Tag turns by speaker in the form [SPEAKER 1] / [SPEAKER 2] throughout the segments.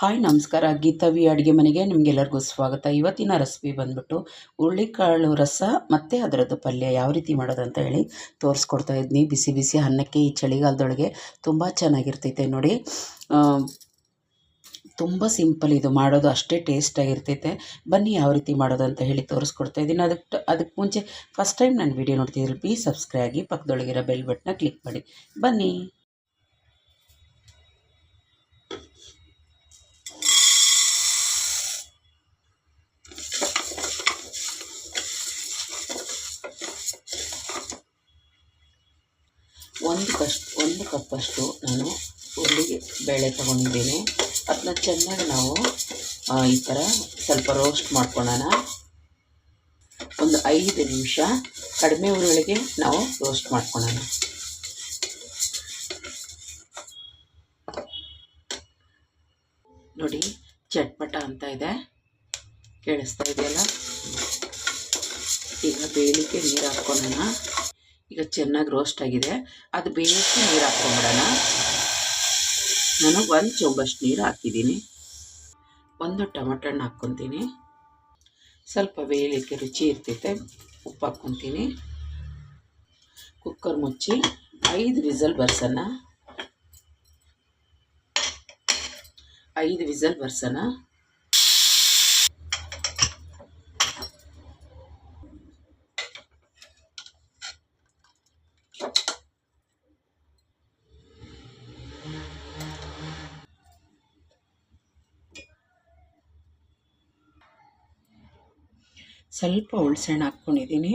[SPEAKER 1] Hi, ನಮಸ್ಕಾರ. ಗೀತಾವಿ ಅಡುಗೆ ಮನೆಗೆ ನಿಮಗೆಲ್ಲರಿಗೂ ಸ್ವಾಗತ. ಇವತ್ತಿನ ರೆಸಿಪಿ ಬಂದ್ಬಿಟ್ಟು ಹುರುಳಿಕಾಳು ರಸ ಮತ್ತು ಅದರದ್ದು ಪಲ್ಯ ಯಾವ ರೀತಿ ಮಾಡೋದು ಅಂತ ಹೇಳಿ ತೋರಿಸ್ಕೊಡ್ತಾ ಇದ್ದೀನಿ ಬಿಸಿ ಬಿಸಿ ಅನ್ನಕ್ಕೆ ಈ ಚಳಿಗಾಲದೊಳಗೆ ತುಂಬ ಚೆನ್ನಾಗಿರ್ತೈತೆ ನೋಡಿ. ತುಂಬ ಸಿಂಪಲ್ ಇದು. ಮಾಡೋದು ಅಷ್ಟೇ ಟೇಸ್ಟಾಗಿರ್ತೈತೆ ಬನ್ನಿ ಯಾವ ರೀತಿ ಮಾಡೋದು ಅಂತ ಹೇಳಿ ತೋರಿಸ್ಕೊಡ್ತಾ ಇದ್ದೀನಿ. ಅದಕ್ಕೆ ಅದಕ್ಕೆ ಮುಂಚೆ ಫಸ್ಟ್ ಟೈಮ್ ನಾನು ವೀಡಿಯೋ ನೋಡ್ತಿದ್ರೆ ಪ್ಲೀಸ್ ಸಬ್ಸ್ಕ್ರೈಬ್ ಆಗಿ ಪಕ್ಕದೊಳಗಿರೋ ಬೆಲ್ ಬಟನ್ನ ಕ್ಲಿಕ್ ಮಾಡಿ. ಬನ್ನಿ. ಒಂದು ಕಷ್ಟು ಒಂದು ಕಪ್ಪಷ್ಟು ನಾನು ಹುರುಳಿ ಬೇಳೆ ತೊಗೊಂಡಿದ್ದೀನಿ. ಅದನ್ನ ಚೆನ್ನಾಗಿ ನಾವು ಈ ಥರ ಸ್ವಲ್ಪ ರೋಸ್ಟ್ ಮಾಡ್ಕೊಳ್ಳೋಣ ಒಂದು ಐದು ನಿಮಿಷ ಕಡಿಮೆ ಉರುಳಿಗೆ ನಾವು ರೋಸ್ಟ್ ಮಾಡ್ಕೊಳ್ಳೋಣ ನೋಡಿ, ಚಟ್ಪಟ ಅಂತ ಇದೆ. ಕೇಳಿಸ್ತಾ ಇದೆಯಲ್ಲ? ಈಗ ಬೇಯಲಿಕ್ಕೆ ನೀರು ಹಾಕ್ಕೊಳ್ಳೋಣ ಈಗ ಚೆನ್ನಾಗಿ ರೋಸ್ಟ್ ಆಗಿದೆ. ಅದು ಬೇಯಿಸಿ ನೀರು ಹಾಕ್ಕೊಂಬಿಡೋಣ ನಾನು ಒಂದು ಚೊಂಬಷ್ಟು ನೀರು ಹಾಕಿದ್ದೀನಿ. ಒಂದು ಟೊಮೆಟೊ ಹಣ್ಣು ಹಾಕ್ಕೊತೀನಿ. ಸ್ವಲ್ಪ ಬೇಯಲಿಕ್ಕೆ ರುಚಿ ಇರ್ತೈತೆ. ಉಪ್ಪು ಹಾಕ್ಕೊತೀನಿ. ಕುಕ್ಕರ್ ಮುಚ್ಚಿ ಐದು ವಿಸಲ್ ಬರ್ಸೋಣ. ಐದು ವಿಸಲ್ ಬರ್ಸೋಣ. ಸ್ವಲ್ಪ ಹುಳ್ಸೆಣ್ಣು ಹಾಕ್ಕೊಂಡಿದ್ದೀನಿ.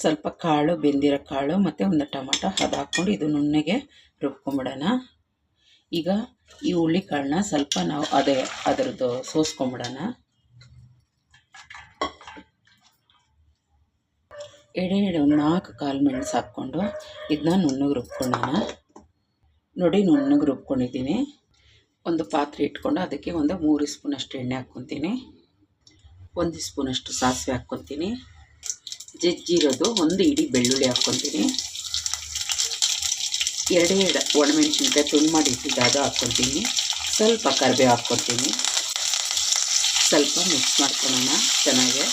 [SPEAKER 1] ಸ್ವಲ್ಪ ಕಾಳು, ಬೆಂದಿರೋ ಕಾಳು ಮತ್ತು ಒಂದು ಟೊಮಟೊ ಅದು ಹಾಕ್ಕೊಂಡು ಇದು ನುಣ್ಣಗೆ ರುಬ್ಕೊಂಬಿಡೋಣ. ಈಗ ಈ ಹುಳ್ಳಿ ಕಾಳನ್ನ ಸ್ವಲ್ಪ ನಾವು ಅದೇ ಅದರದ್ದು ಸೋಸ್ಕೊಂಬಿಡೋಣ. ಎಡೆ ಎಡೆ ಒಂದು ನಾಲ್ಕು ಕಾಲು ಮೆಣಸು ಹಾಕ್ಕೊಂಡು ಇದನ್ನ ನುಣ್ಣಗೆ ರುಬ್ಕೊಳ್ಳೋಣ. ನೋಡಿ ನುಣ್ಣಗೆ ರುಬ್ಕೊಂಡಿದ್ದೀನಿ. ಒಂದು ಪಾತ್ರೆ ಇಟ್ಕೊಂಡು ಅದಕ್ಕೆ ಒಂದು ಮೂರು ಸ್ಪೂನಷ್ಟು ಎಣ್ಣೆ ಹಾಕ್ಕೊತೀನಿ. ಒಂದು ಸ್ಪೂನಷ್ಟು ಸಾಸಿವೆ ಹಾಕ್ಕೊತೀನಿ. ಜಜ್ಜಿರೋದು ಒಂದು ಇಡಿ ಬೆಳ್ಳುಳ್ಳಿ ಹಾಕ್ಕೊತೀನಿ. ಎರಡೇ ಎರಡು ಒಣಮೆಣಸಿನ್ಕಾಯಿ ತುಂಡು ಮಾಡಿ ಇಟ್ಟು ಅದು ಹಾಕ್ಕೊತೀನಿ. ಸ್ವಲ್ಪ ಕರಿಬೇವು ಹಾಕ್ಕೊತೀನಿ. ಸ್ವಲ್ಪ ಮಿಕ್ಸ್ ಮಾಡ್ಕೊಳ್ಳೋಣ ಚೆನ್ನಾಗೆ.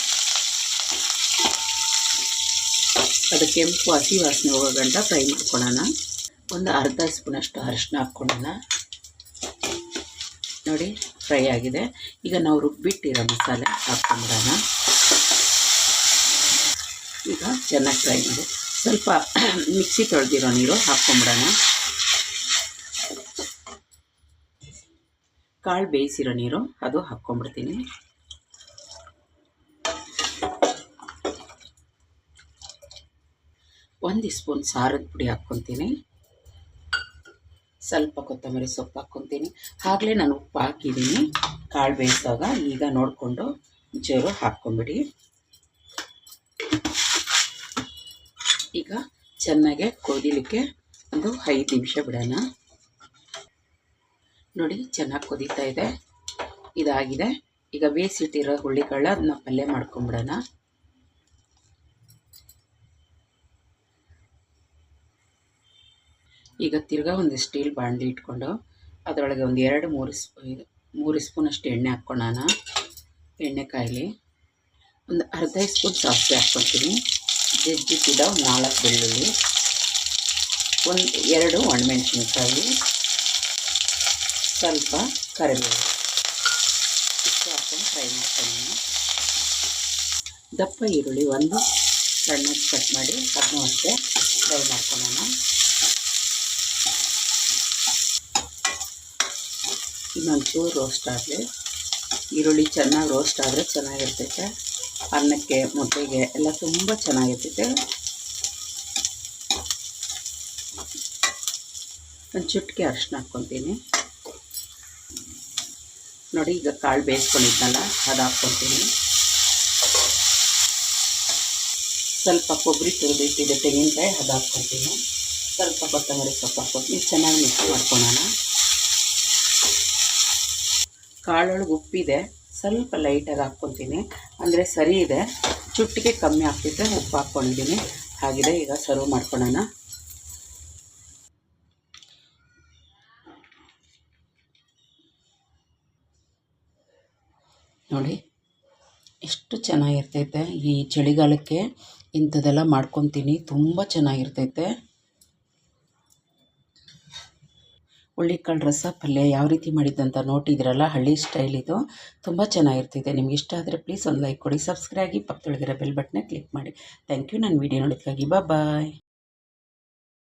[SPEAKER 1] ಅದು ಕೆಂಪು ಹಸಿ ವಾಸನೆ ಹೋಗೋ ಗಂಟ ಫ್ರೈ ಮಾಡ್ಕೊಳ್ಳೋಣ. ಒಂದು ಅರ್ಧ ಸ್ಪೂನಷ್ಟು ಅರಿಶಿನ ಹಾಕ್ಕೊಳ್ಳೋಣ. ನೋಡಿ ಫ್ರೈ ಆಗಿದೆ. ಈಗ ನಾವು ರುಬ್ಬಿಟ್ಟಿರೋ ಮಸಾಲೆ ಹಾಕ್ಕೊಂಬಿಡೋಣ ಈಗ ಚೆನ್ನಾಗಿ ಫ್ರೈ ಮಾಡಿ. ಸ್ವಲ್ಪ ಮಿಕ್ಸಿ ತೊಳೆದಿರೋ ನೀರು ಹಾಕ್ಕೊಂಬಿಡೋಣ ಕಾಳು ಬೇಯಿಸಿರೋ ನೀರು ಅದು ಹಾಕ್ಕೊಂಬಿಡ್ತೀನಿ ಒಂದು ಸ್ಪೂನ್ ಸಾರದ ಪುಡಿ ಹಾಕ್ಕೊತೀನಿ. ಸ್ವಲ್ಪ ಕೊತ್ತಂಬರಿ ಸೊಪ್ಪು ಹಾಕ್ಕೊತೀನಿ. ಆಗಲೇ ನಾನು ಉಪ್ಪು ಹಾಕಿದ್ದೀನಿ. ಕಾಳು ಬೇಯಿಸಿದಾಗ ಈಗ ನೋಡಿಕೊಂಡು ಜೋರು ಹಾಕ್ಕೊಂಬಿಡಿ. ಈಗ ಚೆನ್ನಾಗೆ ಕುದಿಲಿಕ್ಕೆ ಒಂದು ಐದು ನಿಮಿಷ ಬಿಡೋಣ. ನೋಡಿ, ಚೆನ್ನಾಗಿ ಕುದೀತಾ ಇದೆ. ಇದಾಗಿದೆ. ಈಗ ಬೇಯಿಸಿಟ್ಟಿರೋ ಹುಳ್ಳಿಕಾಳ ಅದನ್ನ ಪಲ್ಯ ಮಾಡ್ಕೊಂಬಿಡೋಣ. ಈಗ ತಿರ್ಗಾ ಒಂದು ಸ್ಟೀಲ್ ಬಾಣಲಿ ಇಟ್ಕೊಂಡು ಅದರೊಳಗೆ ಒಂದು ಎರಡು ಮೂರು ಸ್ಪೂ ಮೂರು ಸ್ಪೂನಷ್ಟು ಎಣ್ಣೆ ಹಾಕ್ಕೊಳ್ಳೋಣ ಎಣ್ಣೆ ಕಾಯಿಲಿ ಒಂದು ಅರ್ಧ ಸ್ಪೂನ್ ಸಾಸಿವೆ ಹಾಕ್ಕೊತೀನಿ. ಜಜ್ಜಿಟ್ಟಿದ ಒಂದು ನಾಲ್ಕು ಬೆಳ್ಳುಳ್ಳಿ, ಒಂದು ಎರಡು ಒಣಮೆಣಸಿನ್ಕಾಯಿ, ಸ್ವಲ್ಪ ಕರಿಬೇವು. ಇಷ್ಟು ಹಾಕ್ಕೊಂಡು ಫ್ರೈ ಮಾಡ್ಕೊಳ್ಳೋಣ ದಪ್ಪ ಈರುಳ್ಳಿ ಒಂದು ಸಣ್ಣ ಕಟ್ ಮಾಡಿ ಅದನ್ನೂ ಅಷ್ಟೇ ಫ್ರೈ ಮಾಡ್ಕೊಳ್ಳೋಣ. ಇನ್ನೊಂಚೂರು ರೋಸ್ಟ್ ಆಗಲಿ ಈರುಳ್ಳಿ ಚೆನ್ನಾಗಿ ರೋಸ್ಟ್ ಆದರೆ ಚೆನ್ನಾಗಿರ್ತೈತೆ. ಅನ್ನಕ್ಕೆ, ಮೊಟ್ಟೆಗೆ ಎಲ್ಲ ತುಂಬ ಚೆನ್ನಾಗಿರ್ತೈತೆ. ಒಂದು ಚುಟ್ಕೆ ಅರಿಶಿನ ಹಾಕ್ಕೊತೀನಿ. ನೋಡಿ, ಈಗ ಕಾಳು ಬೇಯಿಸ್ಕೊಂಡಿದ್ದಲ್ಲ ಅದು ಹಾಕ್ಕೊತೀನಿ. ಸ್ವಲ್ಪ ಕೊಬ್ಬರಿ ತುರಿದಿಟ್ಟಿದೆ ತೆಂಗಿನಕಾಯಿ, ಅದು ಹಾಕ್ಕೊತೀನಿ. ಸ್ವಲ್ಪ ಕೊತ್ತಂಬರಿ ಸೊಪ್ಪು ಹಾಕ್ಕೊತೀನಿ. ಚೆನ್ನಾಗಿ ಮಿಕ್ಸ್ ಮಾಡ್ಕೊಳೋಣ. ಕಾಳೊಳಗೆ ಉಪ್ಪಿದೆ. ಸ್ವಲ್ಪ ಲೈಟಾಗಿ ಹಾಕ್ಕೊತೀನಿ. ಅಂದರೆ ಸರಿ ಇದೆ. ಚುಟ್ಟಿಗೆ ಕಮ್ಮಿ ಆಗ್ತಿದ್ರೆ ಉಪ್ಪು ಹಾಕ್ಕೊಂಡಿದ್ದೀನಿ ಹಾಗಿದೆ, ಈಗ ಸರ್ವ್ ಮಾಡ್ಕೊಳ್ಳೋಣ. ನೋಡಿ, ಎಷ್ಟು ಚೆನ್ನಾಗಿರ್ತೈತೆ ಈ ಚಳಿಗಾಲಕ್ಕೆ ಇಂಥದ್ದೆಲ್ಲ ಮಾಡ್ಕೊತೀನಿ. ತುಂಬ ಚೆನ್ನಾಗಿರ್ತೈತೆ. ಹುಳ್ಳಿಕಾಳು ರಸ ಪಲ್ಯ ಯಾವ ರೀತಿ ಮಾಡಿದ್ದಂತ ನೋಟಿದ್ರಲ್ಲ ಹಳ್ಳಿ ಸ್ಟೈಲ್ ಇದು. ತುಂಬ ಚೆನ್ನಾಗಿರ್ತಿದೆ. ನಿಮ್ಗೆ ಇಷ್ಟ ಆದರೆ ಪ್ಲೀಸ್ ಒಂದು ಲೈಕ್ ಕೊಡಿ ಸಬ್ಸ್ಕ್ರೈಬ್ ಆಗಿ ಪಕ್ಕದೊಳಗಿರೋ ಬೆಲ್ ಬಟನ್ನ ಕ್ಲಿಕ್ ಮಾಡಿ. ಥ್ಯಾಂಕ್ ಯು ನನ್ನ ವೀಡಿಯೋ ನೋಡೋದಕ್ಕಾಗಿ ಬಾಯ್